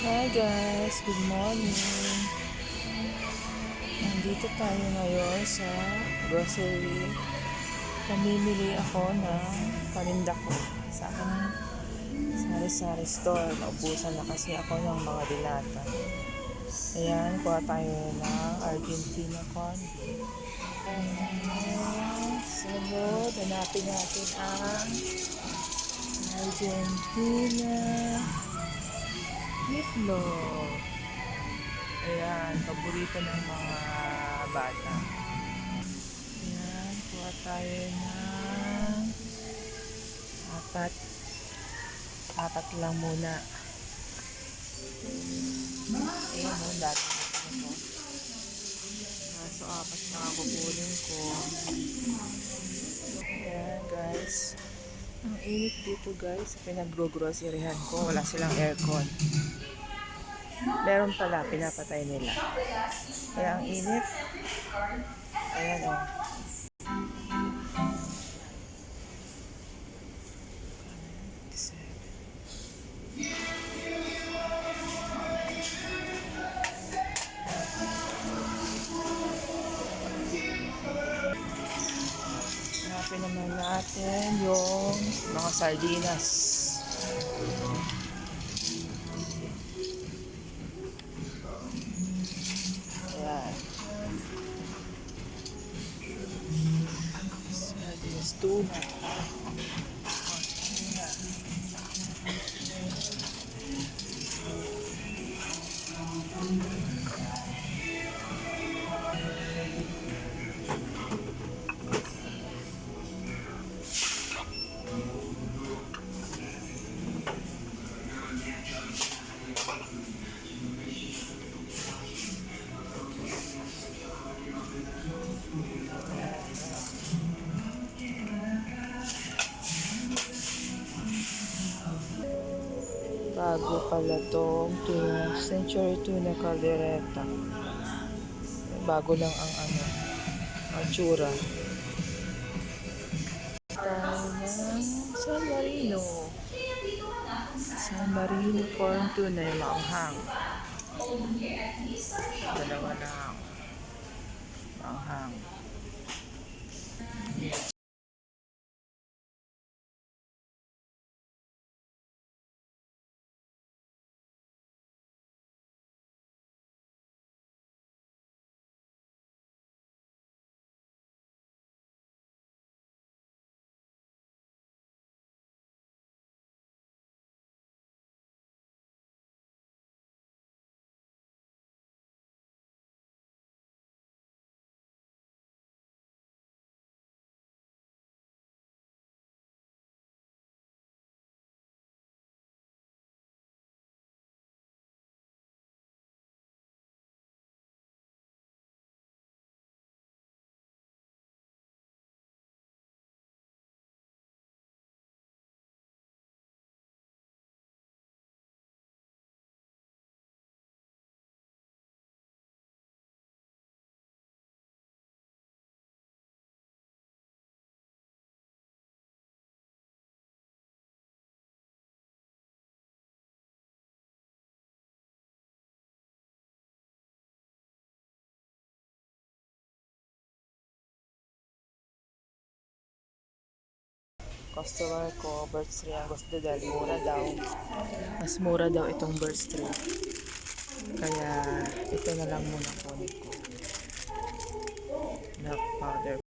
Hi guys, good morning. Nandito tayo ngayon sa grocery. Pamimili ako ng paninda sa aking sari-sari store. Naubusan na kasi ako ng mga dilata. Ayan, kuha tayo ng Argentina corn sabot. Hanapin natin ang Argentina Meatloaf. Ayan, paborito ng mga bata. Ayan, kuha tayo ng apat. Apat lang muna. Ayan o, dami na. Kaso apat na ako kunin ko. Ayan guys. Ang init dito guys. Pinag-groceryhan ko. Wala silang aircon. Meron pala, pinapatay nila. Kaya ang init. Ayan o. Hanapin mga sardinas. Ayan. Sardinas tuna. Bago pala tong tuna, Century Tuna Caldereta. Bago lang ang ano, ang tsura. Tayo ng San Marino. San Marino corn tuna yung maanghang. Dalawa lang. Customer ko, birds tree ang gusto dahil mura daw. Mas mura daw itong birds tree. Kaya ito na lang muna kunin ko. Milk powder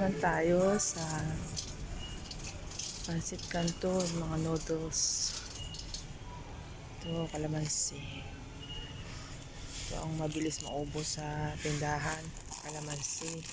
naman tayo sa pancit canton, mga noodles. Ito, kalamansi. Ito ang mabilis maubos sa tindahan, kalamansi.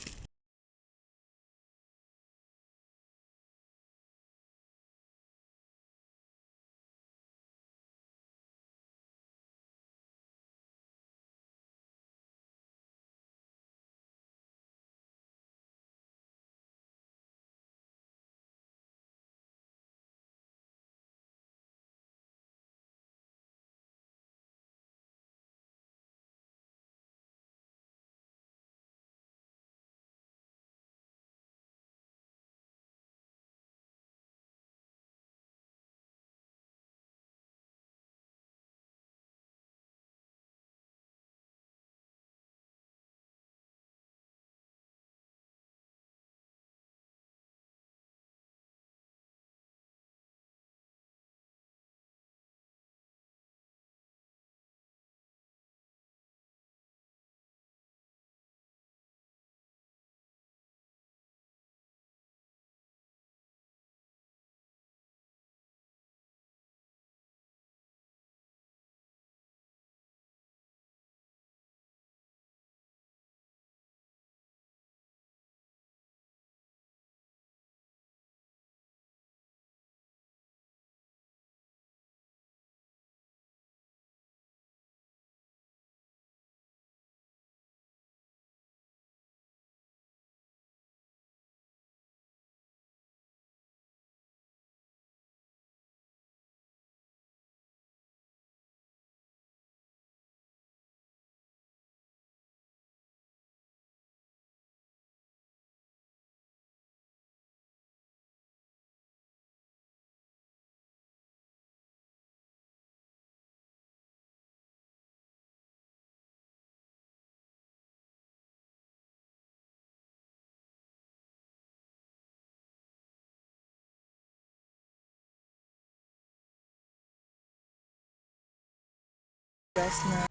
Gas na.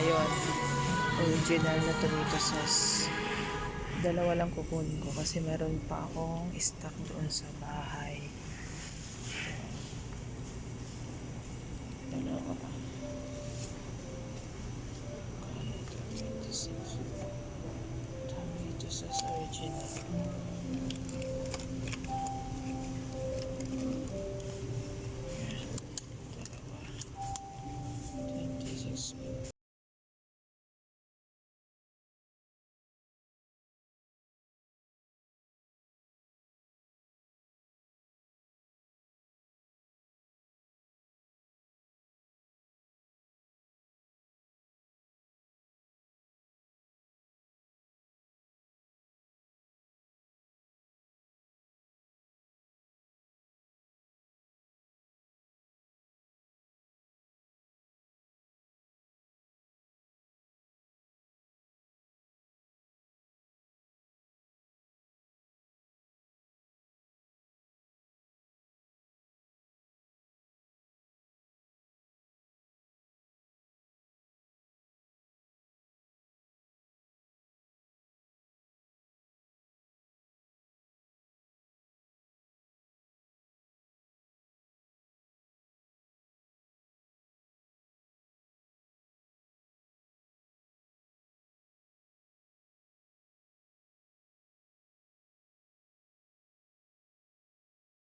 Ayun. Original na tomato sauce. Dalawa lang kukunin ko kasi meron pa akong stock doon sa bahay. Dalawa. Tomato sauce. Tomato sauce original.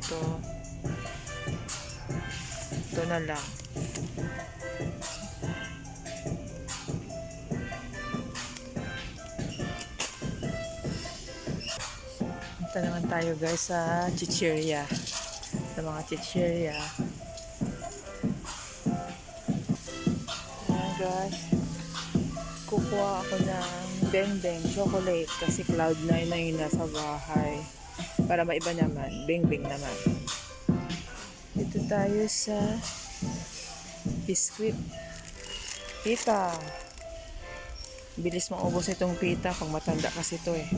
Ito. Ito na lang. Punta naman tayo guys sa chichirya. Sa mga chichirya. Ayan guys. Kukuha ako ng beng-beng chocolate kasi cloud9 na yung nasa bahay. Para maiba naman. Beng-beng naman. Dito tayo sa biskuit. Pita. Bilis maubos itong pita pang matanda kasi ito eh.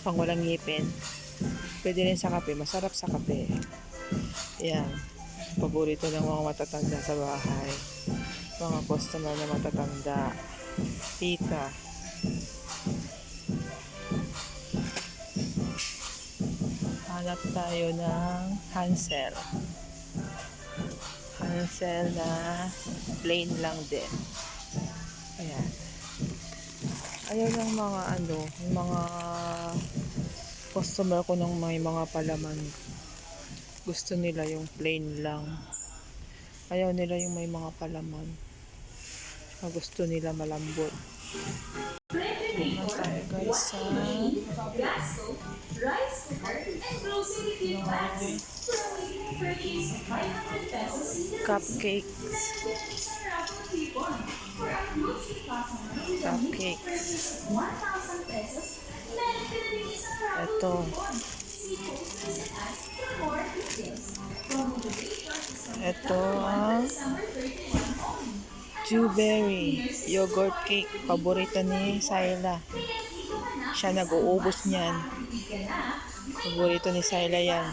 Pang walang ngipin. Pwede rin sa kape. Masarap sa kape. Yan. Paborito ng mga matatanda sa bahay. Mga customer na matatanda. Tita. Hanap tayo ng Hansel. Hansel na plain lang din. Ayan. Ayaw ng mga ano, mga customer ko ng may mga palaman. Gusto nila yung plain lang. Ayaw nila yung may mga palaman. Ah, Gusto nila malambot. Ano tayo guys sa rice cooker, and grocery kit bags for a minimum purchase of 500 pesos each. cupcakes. Cupcakes. purchase of 1,000 pesos. Meron ka na rin isang raffle Ito. Ito December 1 ang to December 31 only. Dewberry yogurt cake. Paborito ni Sayla. Siya nag-uubos niyan. Paborito ni Sayla yan.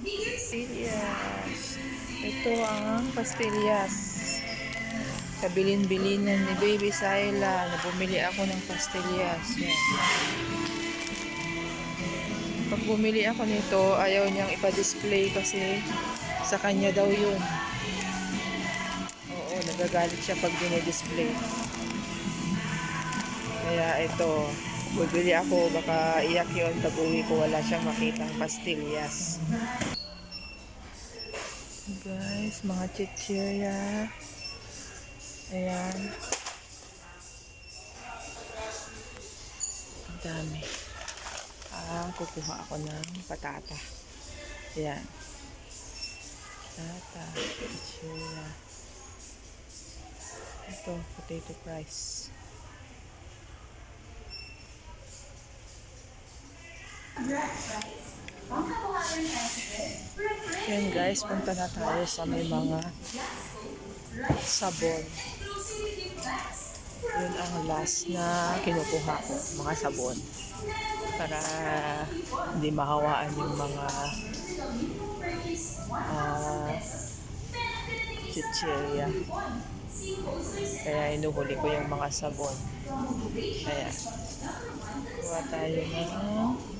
Pastillas. Ito ang pastillas. Kabilin-bilinan ni Baby Sayla na bumili ako ng pastillas. Yan. Pag bumili ako nito, ayaw niyang ipa-display kasi sa kanya daw yun. Oo, nagagalit siya pag dinidisplay. Kaya ito, bibili ako, baka iyak yun pag uwi ko wala siyang makitang pastillas. Guys, mga chichirya. Ayan. Ang dami. Ah, kukuha ako ng patata. Ayan. Patata, chichirya. Ito, potato fries. Yan guys, punta na tayo sa may mga sabon. Yun ang last na kinukuha ko, mga sabon. Para hindi mahawaan yung mga ah chichirya. Kaya inuhuli ko yung mga sabon. Kaya, kuha tayo ng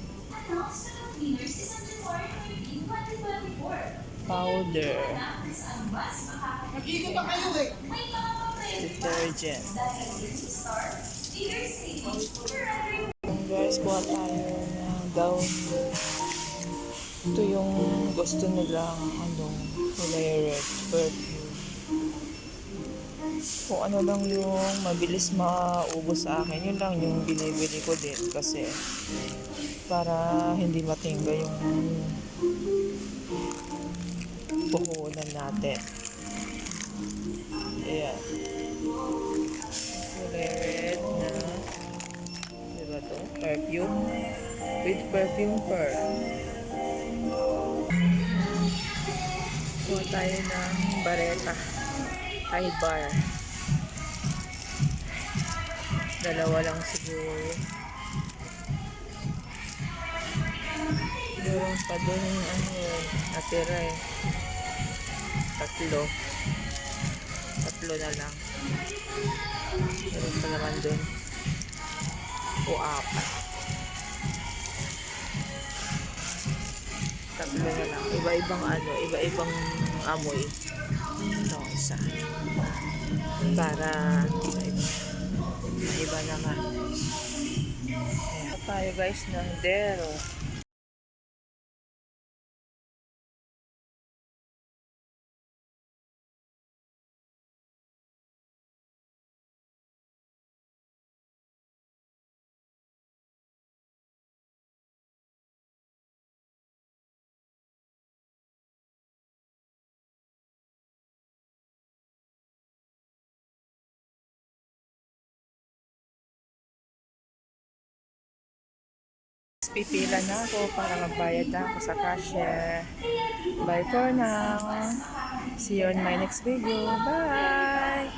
powder. Detergent. Yung guys, kuha tayo ng down. Ito yung gusto nilang ano, layered perfume. Kung ano lang yung mabilis maubos sa akin, yun lang yung binibili ko din kasi para hindi matingga yung puhunan natin. Ayan. Kulay red na diba to? Perfume. With perfume pearl. Kuha tayo ng bareta. High bar. Dalawa lang siguro. Meron pa doon ano natira eh. Tatlo. Tatlo na lang. Meron pa naman doon. O apat. Tatlo na lang. Iba-ibang ano, iba-ibang amoy. Ito, isa. Para iba naman. Ayan. tayo guys ng Dero. Pipila na ako para magbayad na ako sa cashier. Bye for now. See you on my next video. Bye!